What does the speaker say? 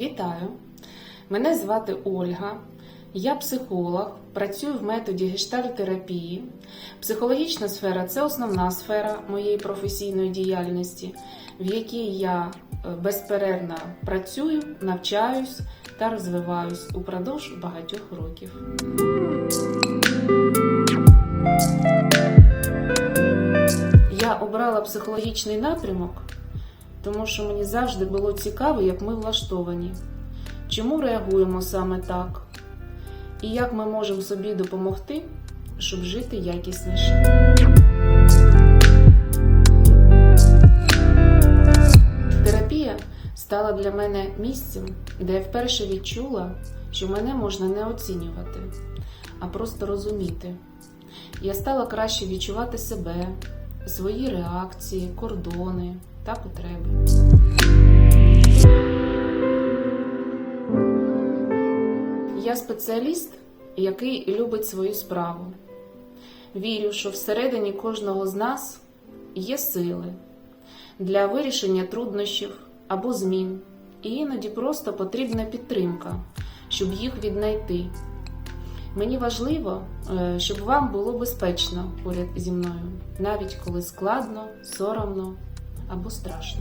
Вітаю! Мене звати Ольга. Я психолог, працюю в методі гештальтерапії. Психологічна сфера це основна сфера моєї професійної діяльності, в якій я е, безперервно працюю, навчаюсь та розвиваюсь упродовж багатьох років. Я обрала психологічний напрямок, тому що мені завжди було цікаво, як ми влаштовані, чому реагуємо саме так, і як ми можемо собі допомогти, щоб жити якісніше. Терапія стала для мене місцем, де я вперше відчула, що мене можна не оцінювати, а просто розуміти. Я стала краще відчувати себе, свої реакції, кордони та потреби. Я спеціаліст, який любить свою справу. Вірю, що всередині кожного з нас є сили для вирішення труднощів або змін, і іноді просто потрібна підтримка, щоб їх віднайти. Мені важливо, е, щоб вам було безпечно поряд зі мною, навіть коли складно, соромно або страшно.